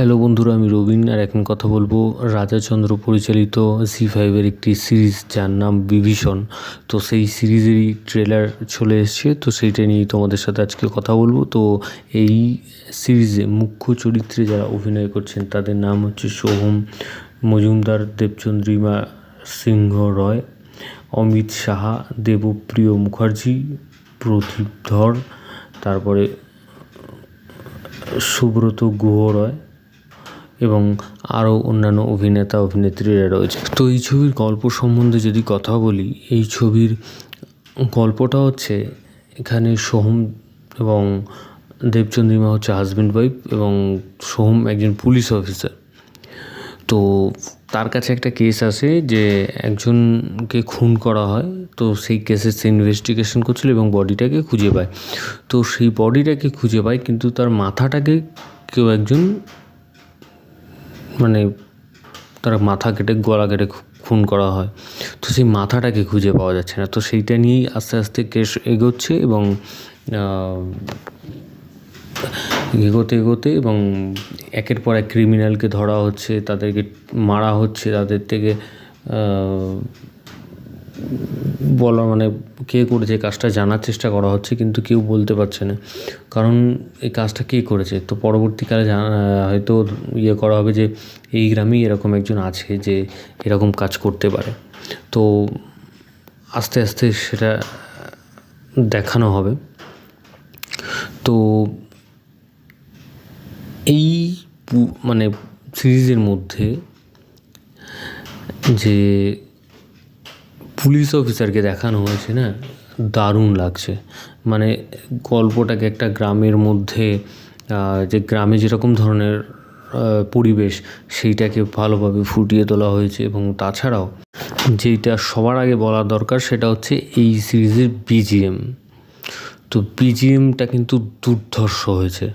Hello বন্ধুরা, আমি রবিন আর এখন কথা বলব রাজাচন্দ্র পরিচালিত জি ফাইভের একটি সিরিজ যার নাম বিভীষণ। তো সেই সিরিজেরই ট্রেলার চলে এসছে, তো সেইটা নিয়েই তোমাদের সাথে আজকে কথা বলব। তো এই সিরিজে মুখ্য চরিত্রে যারা অভিনয় করছেন, তাদের নাম হচ্ছে সোহম মজুমদার দেবচন্দ্রিমা সিংহ রয়, অমিত সাহা, দেবপ্রিয় মুখার্জি, প্রদীপ ধর, তারপরে সুব্রত গুহ রয় এবং আরও অন্যান্য অভিনেতা, অভিনেত্রীরা রয়েছে। তো এই ছবির গল্প সম্বন্ধে যদি কথা বলি, এই ছবির গল্পটা হচ্ছে এখানে সোহম এবং দেবচন্দ্রিমা হচ্ছে হাজব্যান্ড ওয়াইফ এবং সোহম একজন পুলিশ অফিসার তো তার কাছে একটা কেস আসে যে একজনকে খুন করা হয়, তো সেই কেসের সে ইনভেস্টিগেশন করছিল এবং বডিটাকে খুঁজে পায়। তো সেই বডিটাকে খুঁজে পায়, কিন্তু তার মাথাটাকে কেউ একজন মানে তারা মাথা কেটে, গলা কেটে খুন করা হয়। তো সেই মাথাটাকে খুঁজে পাওয়া যাচ্ছে না। তো সেইটা নিয়েই আস্তে আস্তে কেস এগোচ্ছে এবং এগোতে এগোতে এবং একের পর এক ক্রিমিনালকে ধরা হচ্ছে, তাদেরকে মারা হচ্ছে, তাদের থেকে বলা মানে কে করেছে কাজটা জানার চেষ্টা করা হচ্ছে, কিন্তু কেউ বলতে পারছে না। কারণ এই কাজটা কে করেছে? তো পরবর্তীকালে জানা, হয়তো ইয়ে করা হবে যে, এই গ্রামেই এরকম একজন আছে যে, এরকম কাজ করতে পারে। তো আস্তে আস্তে সেটা দেখানো হবে। তো এই মানে সিরিজের মধ্যে যে পুলিশ অফিসারকে দেখানো হয়েছে, না? দারুণ লাগছে। মানে গল্পটাকে একটা গ্রামের মধ্যে যে গ্রামে যেরকম ধরনের পরিবেশ, সেইটাকে ভালোভাবে ফুটিয়ে তোলা হয়েছে এবং তাছাড়াও যেটা সবার আগে বলা দরকার সেটা হচ্ছে এই সিরিজের বিজিএম তো বিজিএমটা কিন্তু দুর্ধর্ষ হয়েছে।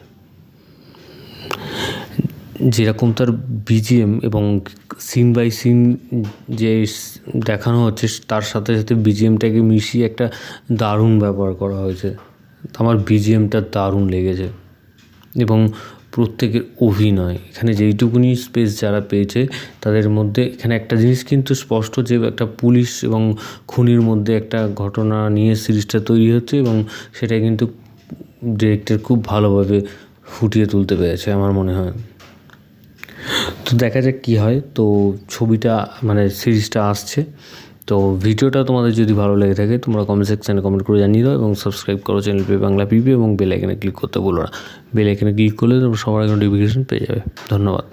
যেরকম তার বিজিএম এবং সিন বাই সিন যে দেখানো হচ্ছে, তার সাথে সাথে বিজিএমটাকে মিশিয়ে একটা দারুণ ব্যবহার করা হয়েছে। আমার বিজিএমটা দারুণ লেগেছে। এবং প্রত্যেকের অভিনয়, এখানে যেইটুকুনি স্পেস যারা পেয়েছে, তাদের মধ্যে এখানে একটা জিনিস কিন্তু স্পষ্ট যে একটা পুলিশ এবং খুনির মধ্যে একটা ঘটনা নিয়ে সিরিজটা তৈরি হচ্ছে এবং সেটা কিন্তু ডিরেক্টর খুব ভালোভাবে ফুটিয়ে তুলতে পেরেছে, আমার মনে হয়। তো দেখা যাক কী হয়। তো ছবিটা মানে সিরিজটা আসছে। তো ভিডিওটা তোমাদের যদি ভালো লেগে থাকে, তোমরা কমেন্ট সেকশানে কমেন্ট করে জানিয়ে দাও এবং সাবস্ক্রাইব করো চ্যানেল পে বাংলা পিপি এবং বেল আইকনে ক্লিক করতে বলো না। বেল আইকনে ক্লিক করলে তোমরা সবার আগে নোটিফিকেশন পেয়ে যাবে। ধন্যবাদ।